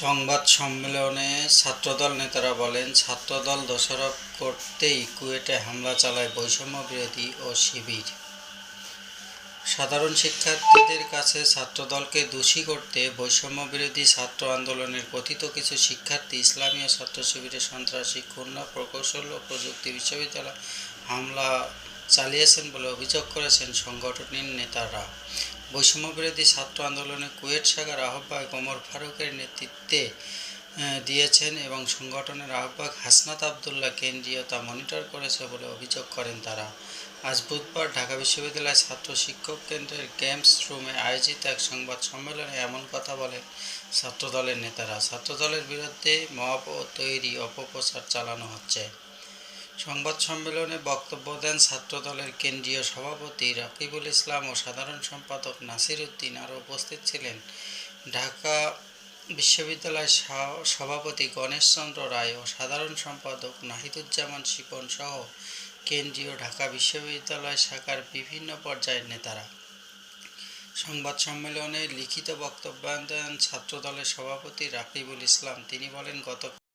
সংবাদ সম্মেলনে ছাত্রদল নেতারা বলেন, ছাত্রদল দোষারোপ করতেই কুয়েটে হামলা চালায় বৈষম্য বিরোধী ও শিবির। সাধারণ শিক্ষার্থীদের কাছে ছাত্রদলকে দোষী করতে বৈষম্য বিরোধী ছাত্র আন্দোলনের কথিত কিছু শিক্ষার্থী ইসলামীয় ছাত্র শিবিরের সন্ত্রাসী, খুলনা প্রকৌশল ও প্রযুক্তি বিশ্ববিদ্যালয় হামলা চালিয়েছেন বলে অভিযোগ করেছেন সংগঠনের নেতারা। বৈষম্য বিরোধী ছাত্র আন্দোলনে কুয়েট শাখার আহ্বায়ক ওমর ফারুকের নেতৃত্বে দিয়েছেন এবং সংগঠনের আহ্বায়ক হাসনাত আবদুল্লাহ কেন্দ্রীয় তা মনিটর করেছে বলে অভিযোগ করেন তারা। আজ বুধবার ঢাকা বিশ্ববিদ্যালয় ছাত্র শিক্ষক কেন্দ্রের গেমস রুমে আয়োজিত এক সংবাদ সম্মেলনে এমন কথা বলেন ছাত্রদলের নেতারা। ছাত্রদলের বিরুদ্ধে ও তৈরি অপপ্রচার চালানো হচ্ছে। সংবাদ সম্মেলনে বক্তব্য দেন ছাত্রদলের কেন্দ্রীয় সভাপতি রাকিবুল ইসলাম ও সাধারণ সম্পাদক নাসির উদ্দিন। আরও উপস্থিত ছিলেন ঢাকা বিশ্ববিদ্যালয় সা- সভাপতি গণেশচন্দ্র রায় ও সাধারণ সম্পাদক নাহিদুজ্জামান শিপন সহ কেন্দ্রীয় ঢাকা বিশ্ববিদ্যালয় শাখার বিভিন্ন পর্যায়ের নেতারা। সংবাদ সম্মেলনে লিখিত বক্তব্য দেন ছাত্রদলের সভাপতি রাকিবুল ইসলাম। তিনি বলেন, গত